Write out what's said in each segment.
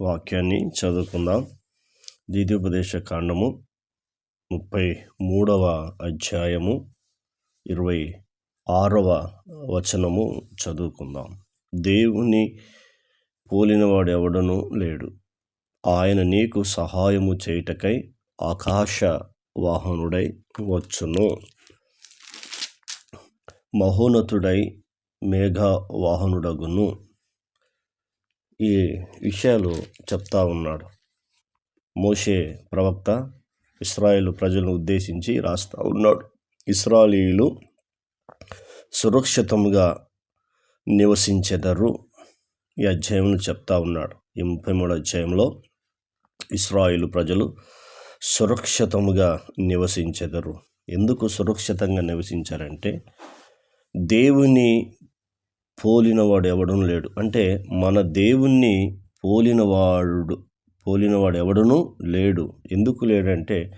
వాక్యాన్ని చదువుకుందాం. ద్వితీయోపదేశ కాండము ముప్పై మూడవ అధ్యాయము ఇరవై ఆరవ వచనము చదువుకుందాం. దేవుని పోలినవాడు ఎవడనూ లేడు. ఆయన నీకు సహాయము చేయుటకై ఆకాశ వాహనుడై వచ్చును. మహోన్నతుడై మేఘ వాహనుడగును ఈ విషయాలు చెప్తా ఉన్నాడు. మోషే ప్రవక్త ఇస్రాయేల్ ప్రజలను ఉద్దేశించి రాస్తా ఉన్నాడు. ఇస్రాయేలీలు సురక్షితంగా నివసించెదరు ఈ అధ్యాయంలో చెప్తా ఉన్నాడు. ఈ ముప్పై మూడు అధ్యాయంలో ఇస్రాయిలు ప్రజలు సురక్షితముగా నివసించెదరు. ఎందుకు సురక్షితంగా నివసించారంటే దేవుని పోలినవాడు ఎవడూ లేడు. అంటే మన దేవుణ్ణి పోలినవాడు పోలినవాడు ఎవడునూ లేడు. ఎందుకు లేడంటే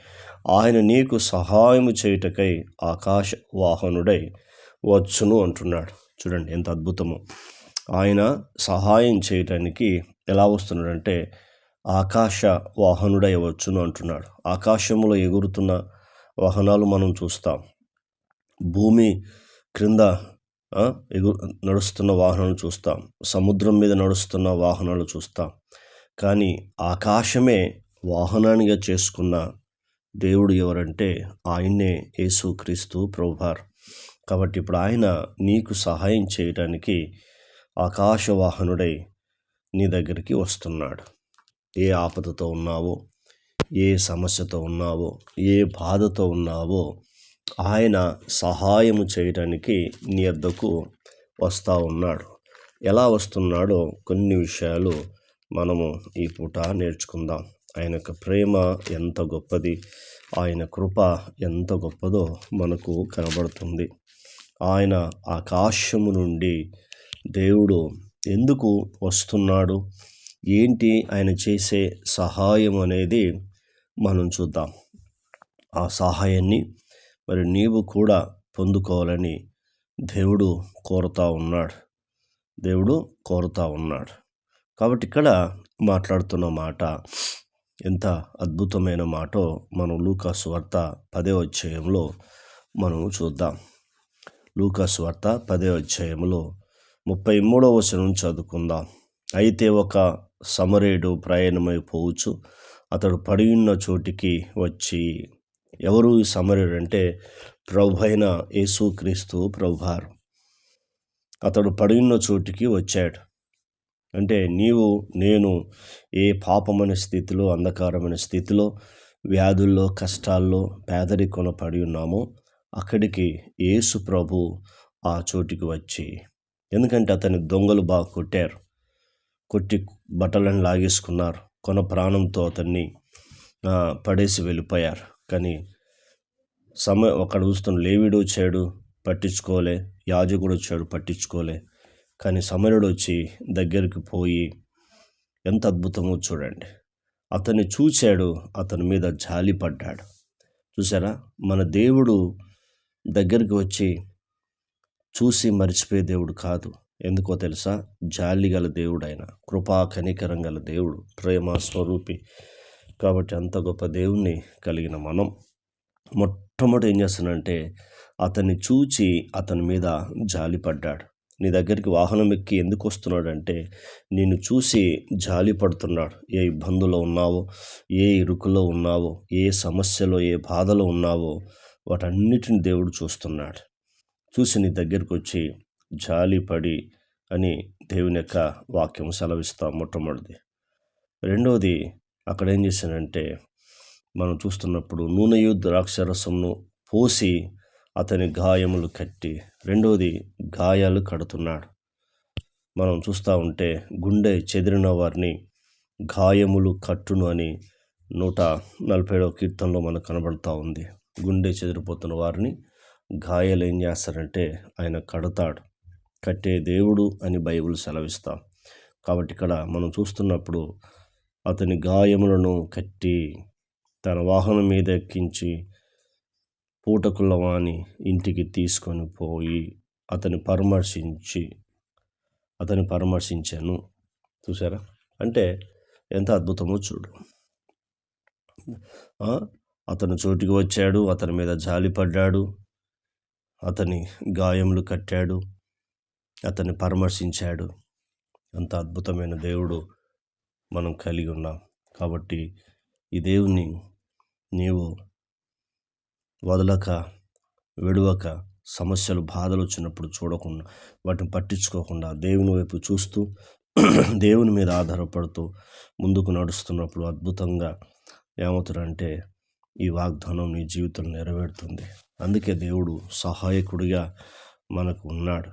ఆయన నీకు సహాయము చేయుటకై ఆకాశ వాహనుడై వచ్చును అంటున్నాడు. చూడండి ఎంత అద్భుతమో. ఆయన సహాయం చేయటానికి ఎలా వస్తున్నాడంటే ఆకాశ వాహనుడై వచ్చును అంటున్నాడు. ఆకాశంలో ఎగురుతున్న వాహనాలు మనం చూస్తాం. భూమి క్రింద ఎగు నడుస్తున్న వాహనాలు చూస్తాం. సముద్రం మీద నడుస్తున్న వాహనాలు చూస్తాం. కానీ ఆకాశమే వాహనానిగా చేసుకున్న దేవుడు ఎవరంటే ఆయన్నే యేసుక్రీస్తు ప్రభువార్. కాబట్టి ఇప్పుడు ఆయన నీకు సహాయం చేయడానికి ఆకాశ వాహనుడై నీ దగ్గరికి వస్తున్నాడు. ఏ ఆపదతో ఉన్నావో ఏ సమస్యతో ఉన్నావో ఏ బాధతో ఉన్నావో ఆయన సహాయము చేయడానికి నీ వద్దకు వస్తూ ఉన్నాడు. ఎలా వస్తున్నాడో కొన్ని విషయాలు మనము ఈ పూట నేర్చుకుందాం. ఆయన యొక్క ప్రేమ ఎంత గొప్పది ఆయన కృప ఎంత గొప్పదో మనకు కనబడుతుంది. ఆయన ఆకాశము నుండి దేవుడు ఎందుకు వస్తున్నాడు? ఏంటి ఆయన చేసే సహాయం అనేది మనం చూద్దాం. ఆ సహాయాన్ని మరి నీవు కూడా పొందుకోవాలని దేవుడు కోరుతా ఉన్నాడు. దేవుడు కోరుతా ఉన్నాడు. కాబట్టి ఇక్కడ మాట్లాడుతున్న మాట ఎంత అద్భుతమైన మాటో మనం లూకాసు వార్త పదే అధ్యాయంలో మనం చూద్దాం. లూకాసు వార్త పదే అధ్యాయంలో ముప్పై మూడవ వచనం చదువుకుందాం. అయితే ఒక సమరేడు ప్రయాణమైపోవచ్చు అతడు పడి ఉన్న చోటికి వచ్చి ఎవరు సమరుడు అంటే ప్రభు అయిన యేసుక్రీస్తు ప్రభువారు. అతడు పడిన చోటికి వచ్చాడు. అంటే నీవు నేను ఏ పాపమైన స్థితిలో అంధకారమైన స్థితిలో వ్యాధుల్లో కష్టాల్లో పేదరికంలో పడి ఉన్నామో అక్కడికి యేసు ప్రభు ఆ చోటికి వచ్చి ఎందుకంటే అతని దొంగలు బాగా కొట్టారు. కొట్టి బట్టలను లాగేసుకున్నారు. కొన ప్రాణంతో అతన్ని పడేసి వెళ్ళిపోయారు. కానీ సమయం అక్కడ చూస్తున్న లేవిడు వచ్చాడు పట్టించుకోలే. యాజకుడు వచ్చాడు పట్టించుకోలే. కానీ సమరుడు వచ్చి దగ్గరికి పోయి ఎంత అద్భుతమో చూడండి. అతన్ని చూశాడు అతని మీద జాలి పడ్డాడు. చూసారా? మన దేవుడు దగ్గరికి వచ్చి చూసి మర్చిపోయే దేవుడు కాదు. ఎందుకో తెలుసా? జాలి గల దేవుడు ఆయన కృపా కనికరం గల దేవుడు ప్రేమ స్వరూపి కాబట్టి అంత గొప్ప దేవుణ్ణి కలిగిన మనం. మొట్టమొదటి ఏం చేస్తున్నాడంటే అతన్ని చూచి అతని మీద జాలిపడ్డాడు. నీ దగ్గరికి వాహనం ఎక్కి ఎందుకు వస్తున్నాడంటే నిన్ను చూసి జాలి పడుతున్నాడు ఏ ఇబ్బందులో ఉన్నావో ఏ ఇరుకులో ఉన్నావో ఏ సమస్యలో ఏ బాధలో ఉన్నావో వాటన్నిటిని దేవుడు చూస్తున్నాడు. చూసి నీ దగ్గరికి వచ్చి జాలిపడి అని దేవుని యొక్క వాక్యం సెలవిస్తాం మొట్టమొదటిది. రెండవది అక్కడ ఏం చేశానంటే మనం చూస్తున్నప్పుడు నూనెయు ద్రాక్షరసంను పోసి అతని గాయములు కట్టి రెండవది గాయాలు కడుతున్నాడు. మనం చూస్తూ ఉంటే గుండె చెదిరిన వారిని గాయములు కట్టును అని నూట నలభై ఏడవ కీర్తనలో మనకు కనబడుతూ ఉంది. గుండె చెదిరిపోతున్న వారిని గాయాలు ఏం చేస్తారంటే ఆయన కడతాడు. కట్టే దేవుడు అని బైబుల్ సెలవిస్తాం. కాబట్టి ఇక్కడ మనం చూస్తున్నప్పుడు అతని గాయములను కట్టి తన వాహనం మీద ఎక్కించి పూటకులవాణి ఇంటికి తీసుకొని పోయి అతని పరామర్శించి అతని పరామర్శించాను. చూసారా అంటే ఎంత అద్భుతమో చూడు. అతను చోటికి వచ్చాడు అతని మీద జాలిపడ్డాడు అతని గాయములు కట్టాడు అతన్ని పరామర్శించాడు. అంత అద్భుతమైన దేవుడు మనం కలిగి ఉన్నాం. కాబట్టి ఈ దేవుని నీవు వదలక విడవక సమస్యలు బాధలు వచ్చినప్పుడు చూడకుండా వాటిని పట్టించుకోకుండా దేవుని వైపు చూస్తూ దేవుని మీద ఆధారపడుతూ ముందుకు నడుస్తున్నప్పుడు అద్భుతంగా ఏమవుతారంటే ఈ వాగ్దానం నీ జీవితంలో నెరవేరుతుంది. అందుకే దేవుడు సహాయకుడిగా మనకు ఉన్నాడు.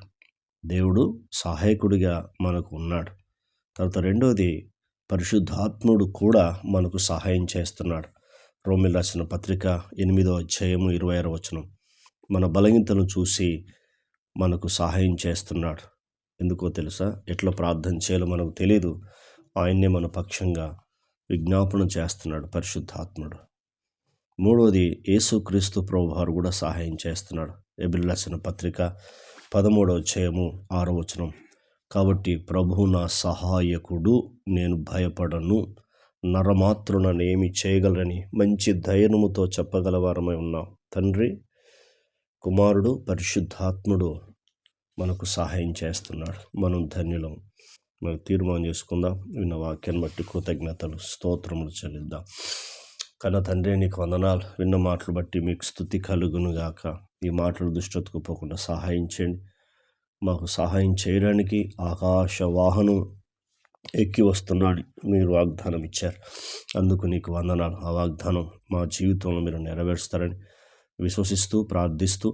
దేవుడు సహాయకుడిగా మనకు ఉన్నాడు. తర్వాత రెండవది పరిశుద్ధాత్ముడు కూడా మనకు సహాయం చేస్తున్నాడు. రోమిల్ రాసిన పత్రిక ఎనిమిదో అధ్యాయము ఇరవై ఆరో వచనం. మన బలహీనతను చూసి మనకు సహాయం చేస్తున్నాడు. ఎందుకో తెలుసా? ఎట్లా ప్రార్థన చేయాలో మనకు తెలియదు ఆయన్నే మన పక్షంగా విజ్ఞాపనం చేస్తున్నాడు పరిశుద్ధాత్ముడు. మూడవది యేసుక్రీస్తు ప్రభువారు కూడా సహాయం చేస్తున్నాడు. ఎబిల్ రాసిన పత్రిక పదమూడవ అధ్యాయము ఆరో వచనం. కాబట్టి ప్రభు నా సహాయకుడు నేను భయపడను. నరమాత్రులను ఏమి చేయగలరని మంచి ధైర్యముతో చెప్పగలవారమై ఉన్నాం. తండ్రి కుమారుడు పరిశుద్ధాత్ముడు మనకు సహాయం చేస్తున్నాడు. మనం ధన్యులం. మనం తీర్మానం చేసుకుందాం. విన్న వాక్యాన్ని బట్టి కృతజ్ఞతలు స్తోత్రములు చెల్లిద్దాం. కన్న తండ్రి నీకు వందనాలు. విన్న మాటలు బట్టి మీకు స్థుతి కలుగును గాక ఈ మాటలు దుష్టతకు పోకుండా సహాయం చేయండి. మాకు సహాయం చేయడానికి ఆకాశ వాహనం ఎక్కి వస్తున్నాడు. మీరు వాగ్దానం ఇచ్చారు. అందుకు నీకు వందనాలు. ఆ వాగ్దానం మా జీవితంలో మీరు నెరవేరుస్తారని విశ్వసిస్తూ ప్రార్థిస్తూ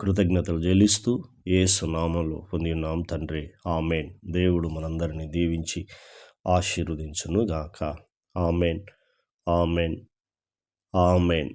కృతజ్ఞతలు చెల్లిస్తూ ఏసు నామంలో పొందినాం తండ్రి. ఆమెన్. దేవుడు మనందరినీ దీవించి ఆశీర్వదించును గాక ఆమెన్. ఆమెన్. ఆమెన్.